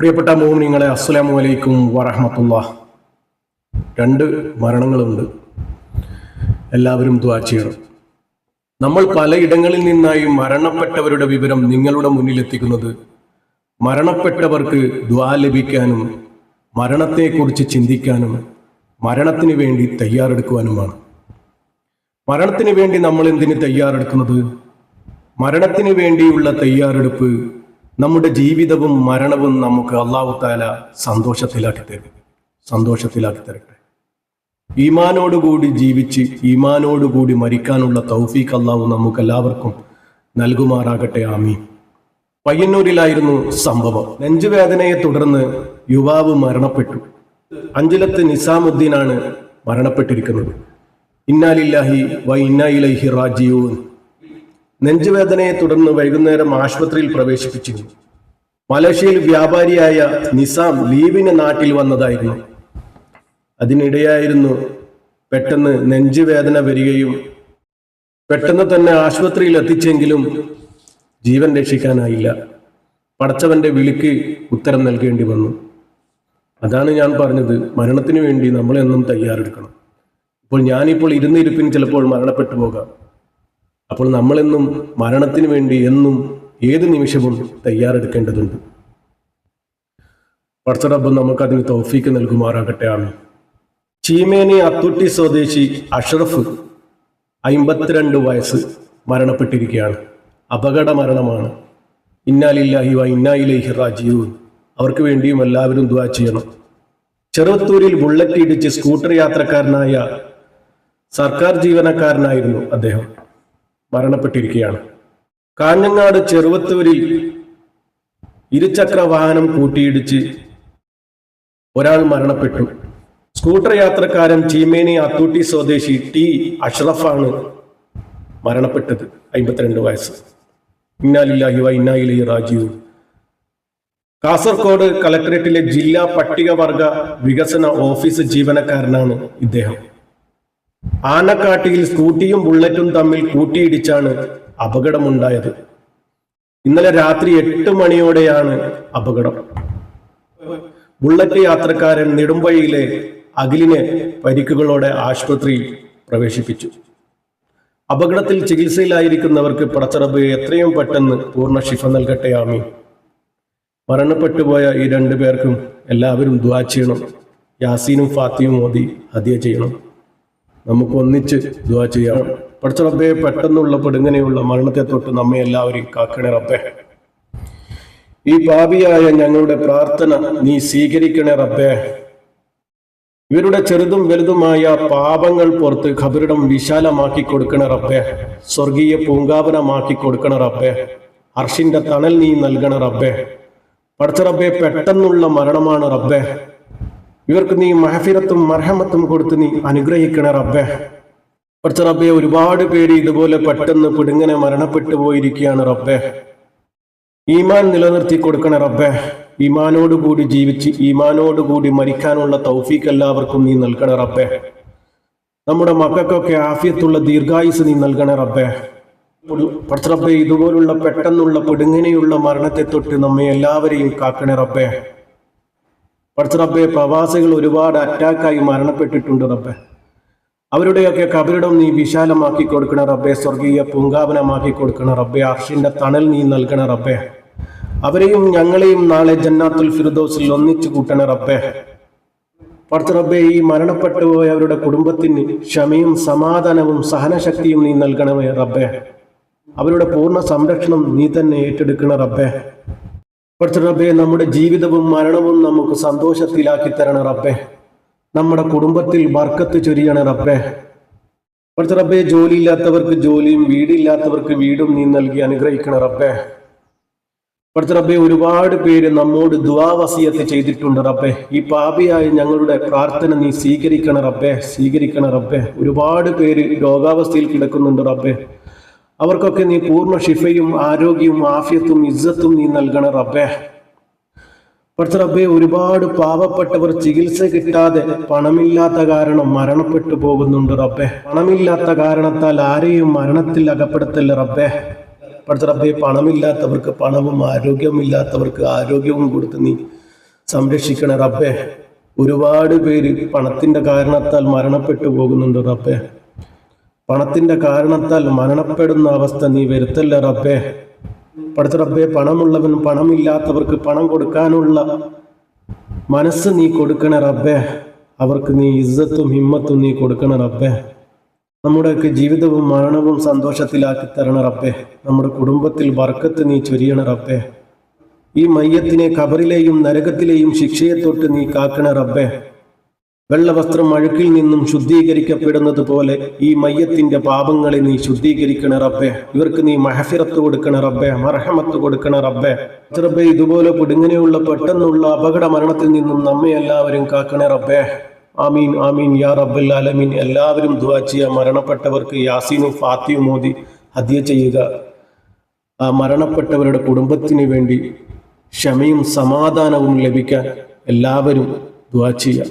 പ്രിയപ്പെട്ട മോമിനിങ്ങളെ അസ്സലാമു അലൈക്കും വറഹമത്തുള്ള രണ്ട് മരണങ്ങളുണ്ട്. എല്ലാവരും ദ്വാ ചെയ്യണം. നമ്മൾ പലയിടങ്ങളിൽ നിന്നായി മരണപ്പെട്ടവരുടെ വിവരം നിങ്ങളുടെ മുന്നിലെത്തിക്കുന്നത് മരണപ്പെട്ടവർക്ക് ദ്വാ ലഭിക്കാനും മരണത്തെക്കുറിച്ച് ചിന്തിക്കാനും മരണത്തിന് വേണ്ടി തയ്യാറെടുക്കുവാനുമാണ്. മരണത്തിന് വേണ്ടി നമ്മൾ എന്തിന് തയ്യാറെടുക്കുന്നത്? മരണത്തിന് വേണ്ടിയുള്ള തയ്യാറെടുപ്പ് നമ്മുടെ ജീവിതവും മരണവും നമുക്ക് അള്ളാഹു താല സന്തോഷത്തിലാക്കി തരും. സന്തോഷത്തിലാക്കി തരട്ടെ. ഈമാനോടുകൂടി ജീവിച്ച് ഈമാനോടുകൂടി മരിക്കാനുള്ള തൗഫീഖ് അള്ളാഹു നമുക്ക് എല്ലാവർക്കും നൽകുമാറാകട്ടെ. ആമീൻ. പയ്യന്നൂരിലായിരുന്നു സംഭവം. നെഞ്ചുവേദനയെ തുടർന്ന് യുവാവ് മരണപ്പെട്ടു. അഞ്ചലത്ത് നിസാമുദ്ദീനാണ് മരണപ്പെട്ടിരിക്കുന്നത്. ഇന്നാലില്ലാഹി വ ഇന്നായിലൈഹി റാജിയൂൻ നെഞ്ചുവേദനയെ തുടർന്ന് വൈകുന്നേരം ആശുപത്രിയിൽ പ്രവേശിപ്പിച്ചിരുന്നു. മലേഷ്യയിൽ വ്യാപാരിയായ നിസാം ലീവിന് നാട്ടിൽ വന്നതായിരുന്നു. അതിനിടെയായിരുന്നു പെട്ടെന്ന് നെഞ്ചുവേദന വരികയും പെട്ടെന്ന് തന്നെ ആശുപത്രിയിൽ എത്തിച്ചെങ്കിലും ജീവൻ രക്ഷിക്കാനായില്ല. പടച്ചവന്റെ വിളിക്ക് ഉത്തരം നൽകേണ്ടി വന്നു. അതാണ് ഞാൻ പറഞ്ഞത്. മരണത്തിന് വേണ്ടി നമ്മളെന്നും തയ്യാറെടുക്കണം. ഇപ്പോൾ ഞാനിപ്പോൾ ഇരുന്നിരിപ്പിന് ചിലപ്പോൾ മരണപ്പെട്ടു പോകാം. അപ്പോൾ നമ്മളെന്നും മരണത്തിന് വേണ്ടി എന്നും ഏത് നിമിഷവും തയ്യാറെടുക്കേണ്ടതുണ്ട്. പടച്ചറബ് നമുക്കതിന് തോഫീക്ക് നൽകുമാറാകട്ടെ ആണ് ചീമേനി അത്തുട്ടി സ്വദേശി അഷ്റഫ് അമ്പത്തിരണ്ട് വയസ്സ് മരണപ്പെട്ടിരിക്കുകയാണ്. അപകട മരണമാണ്. ഇന്നാലില്ലാഹി വ ഇന്നായിലേഹി റാജീവ് അവർക്ക് വേണ്ടിയും എല്ലാവരും ദ്വാ ചെയ്യണം. ചെറുവത്തൂരിൽ ബുള്ളറ്റ് ഇടിച്ച് സ്കൂട്ടർ യാത്രക്കാരനായ സർക്കാർ ജീവനക്കാരനായിരുന്നു അദ്ദേഹം. മരണപ്പെട്ടിരിക്കുകയാണ്. കാഞ്ഞങ്ങാട് ചെറുവത്തൂരിൽ ഇരുചക്ര വാഹനം കൂട്ടിയിടിച്ച് ഒരാൾ മരണപ്പെട്ടു. സ്കൂട്ടർ യാത്രക്കാരൻ ചീമേനി അത്തൂട്ടി സ്വദേശി ടി അഷ്റഫാണ് മരണപ്പെട്ടത് അമ്പത്തിരണ്ട് വയസ്സ്. ഇന്നാലില്ലാഹി വ ഇന്നായിലി റാജീവ് കാസർഗോഡ് കളക്ടറേറ്റിലെ ജില്ലാ പട്ടികവർഗ വികസന ഓഫീസ് ജീവനക്കാരനാണ് ഇദ്ദേഹം. ആനക്കാട്ടിയിൽ സ്കൂട്ടിയും ബുള്ളറ്റും തമ്മിൽ കൂട്ടിയിടിച്ചാണ് അപകടമുണ്ടായത്. ഇന്നലെ രാത്രി എട്ട് മണിയോടെയാണ് അപകടം. ബുള്ളറ്റ് യാത്രക്കാരൻ നെടുമ്പഴിയിലെ അഖിലിനെ പരിക്കുകളോടെ ആശുപത്രിയിൽ പ്രവേശിപ്പിച്ചു. അപകടത്തിൽ ചികിത്സയിലായിരിക്കുന്നവർക്ക് പടച്ചറബ് എത്രയും പെട്ടെന്ന് പൂർണ ശിഫ നൽകട്ടെ ആമി മരണപ്പെട്ടുപോയ ഈ രണ്ടു പേർക്കും എല്ലാവരും ദ്വാ ചെയ്യണം. യാസീനും ഫാത്തിയും മോദി ഹതിയ ചെയ്യണം. നമുക്ക് ഒന്നിച്ച് ദുവാ ചെയ്യാം. പഠിച്ച റബ്ബേ പെട്ടെന്നുള്ള പെടുങ്ങനെയുള്ള മരണത്തെ തൊട്ട് നമ്മെ എല്ലാവരെയും കാക്കണേ റബ്ബേ. ഈ പാപിയായ ഞങ്ങളുടെ പ്രാർത്ഥന നീ സ്വീകരിക്കണേ റബ്ബേ. ഇവരുടെ ചെറുതും വലുതുമായ പാപങ്ങൾ പുറത്ത് ഖബറിടം വിശാലമാക്കി കൊടുക്കണ റബ്ബേ. സ്വർഗീയ പൂങ്കാവനമാക്കി കൊടുക്കണ റബ്ബേ. അർഷിന്റെ തണൽ നീ നൽകണ റബ്ബേ. പഠിച്ച റബ്ബെ പെട്ടെന്നുള്ള മരണമാണ് റബ്ബെ. ഇവർക്ക് നീ മഹഫിറത്തും മർഹമത്തും കൊടുത്ത് നീ അനുഗ്രഹിക്കണ റബ്ബെ. കുറച്ച് റബ്ബെ ഒരുപാട് പേര് ഇതുപോലെ പെട്ടെന്ന് പിടുങ്ങനെ മരണപ്പെട്ടു പോയിരിക്കുകയാണ് റബ്ബെ. ഈമാൻ നിലനിർത്തി കൊടുക്കണ റബ്ബെ. ഈമാനോടുകൂടി ജീവിച്ച് ഈമാനോടുകൂടി മരിക്കാനുള്ള തൗഫീഖ് എല്ലാവർക്കും നീ നൽകണ റബ്ബെ. നമ്മുടെ മക്കൾക്കൊക്കെ ആഫിയത്തുള്ള ദീർഘായുസ് നീ നൽകണ റബ്ബെ. പടച്ചറബ്ബെ ഇതുപോലുള്ള പെട്ടെന്നുള്ള പിടുങ്ങനെയുള്ള മരണത്തെ തൊട്ട് നമ്മെ എല്ലാവരെയും കാക്കണേ റബ്ബെ. പടച്ചറബ്ബെ പ്രവാസികൾ ഒരുപാട് അറ്റാക്കായി മരണപ്പെട്ടിട്ടുണ്ട് റബ്ബെ. അവരുടെയൊക്കെ കബരിടം നീ വിശാലമാക്കി കൊടുക്കണ റബ്ബെ സ്വർഗീയ പൂങ്കാവനമാക്കി കൊടുക്കണ റബ്ബെ അർഷിന്റെ തണൽ നീ നൽകണ റബ്ബെ. അവരെയും ഞങ്ങളെയും നാളെ ജന്നാത്തുൽ ഫിർദോസിൽ ഒന്നിച്ചു കൂട്ടണ റബ്ബെ. പടച്ച റബ്ബെ ഈ മരണപ്പെട്ടു പോയ അവരുടെ കുടുംബത്തിന് ക്ഷമയും സമാധാനവും സഹനശക്തിയും നീ നൽകണമേ റബ്ബെ. അവരുടെ പൂർണ സംരക്ഷണം നീ തന്നെ ഏറ്റെടുക്കണ റബ്ബെ. പടച്ച റബ്ബെ നമ്മുടെ ജീവിതവും മരണവും നമുക്ക് സന്തോഷത്തിലാക്കി തരണ റബ്ബെ. നമ്മുടെ കുടുംബത്തിൽ ബർക്കത്ത് ചൊരിയണ റബ്ബെ. പഠിച്ച റബ്ബെ ജോലിയില്ലാത്തവർക്ക് ജോലിയും വീടില്ലാത്തവർക്ക് വീടും നീ നൽകി അനുഗ്രഹിക്കണ റബ്ബെ. പഠിച്ച റബ്ബെ ഒരുപാട് പേര് നമ്മോട് ദുവാവസിയത്ത് ചെയ്തിട്ടുണ്ട് റബ്ബെ. ഈ പാപിയായ ഞങ്ങളുടെ പ്രാർത്ഥന നീ സ്വീകരിക്കണ റബ്ബെ സ്വീകരിക്കണ റബ്ബെ. ഒരുപാട് പേര് രോഗാവസ്ഥയിൽ കിടക്കുന്നുണ്ട് റബ്ബെ. അവർക്കൊക്കെ നീ പൂർണ ഷിഫയും ആരോഗ്യവും ആഫ്യത്തും ഇജ്ജത്തും നീ നൽകണ റബ്ബേ. പഠിച്ച റബ്ബെ ഒരുപാട് പാവപ്പെട്ടവർ ചികിത്സ കിട്ടാതെ പണമില്ലാത്ത കാരണം മരണപ്പെട്ടു പോകുന്നുണ്ട് റബ്ബെ. പണമില്ലാത്ത കാരണത്താൽ ആരെയും മരണത്തിൽ അകപ്പെടുത്തല്ല റബ്ബെ. പഠിച്ച റബ്ബെ പണമില്ലാത്തവർക്ക് പണവും ആരോഗ്യമില്ലാത്തവർക്ക് ആരോഗ്യവും കൊടുത്ത് നീ സംരക്ഷിക്കണ റബ്ബെ. ഒരുപാട് പേര് പണത്തിന്റെ കാരണത്താൽ മരണപ്പെട്ടു പോകുന്നുണ്ട് റബ്ബേ. പണത്തിന്റെ കാരണത്താൽ മരണപ്പെടുന്ന അവസ്ഥ നീ വരുത്തല്ല റബ്ബേ? പടുത്ത റബ്ബേ പണമുള്ളവൻ പണമില്ലാത്തവർക്ക് പണം കൊടുക്കാനുള്ള മനസ്സ് നീ കൊടുക്കണ റബ്ബേ. അവർക്ക് നീ ഇസ്സത്തും ഹിമ്മത്തും നീ കൊടുക്കണ റബ്ബേ. നമ്മുടെയൊക്കെ ജീവിതവും മരണവും സന്തോഷത്തിലാക്കി തരണ റബ്ബേ. നമ്മുടെ കുടുംബത്തിൽ വർക്കത്ത് നീ ചൊരിയണ റബ്ബേ. ഈ മയ്യത്തിനെ കബറിലെയും നരകത്തിലെയും ശിക്ഷയെ തൊട്ട് നീ കാക്കണ റബ്ബേ. വെള്ളവസ്ത്രം അഴുക്കിൽ നിന്നും ശുദ്ധീകരിക്കപ്പെടുന്നത് പോലെ ഈ മയ്യത്തിന്റെ പാപങ്ങളെ നീ ശുദ്ധീകരിക്കണ റബ്ബേ. ഇവർക്ക് നീ മഹഫിറത്ത് കൊടുക്കണ റബ്ബേ മർഹമത്ത് കൊടുക്കണ റബ്ബേ. റബ്ബേ ഇതുപോലെ പൊടുങ്ങനെയുള്ള പെട്ടെന്നുള്ള അപകട മരണത്തിൽ നിന്നും നമ്മെ എല്ലാവരും കാക്കണേ റബ്ബേ. ആമീൻ ആമീൻ യാ റബ്ബൽ ആലമീൻ. എല്ലാവരും ചെയ്യുക മരണപ്പെട്ടവർക്ക് യാസീനും ഫാത്തിയും മോദി ഹദ്യ ചെയ്യുക. ആ മരണപ്പെട്ടവരുടെ കുടുംബത്തിന് വേണ്ടി ക്ഷമയും സമാധാനവും ലഭിക്കാൻ എല്ലാവരും ദുആ ചെയ്യുക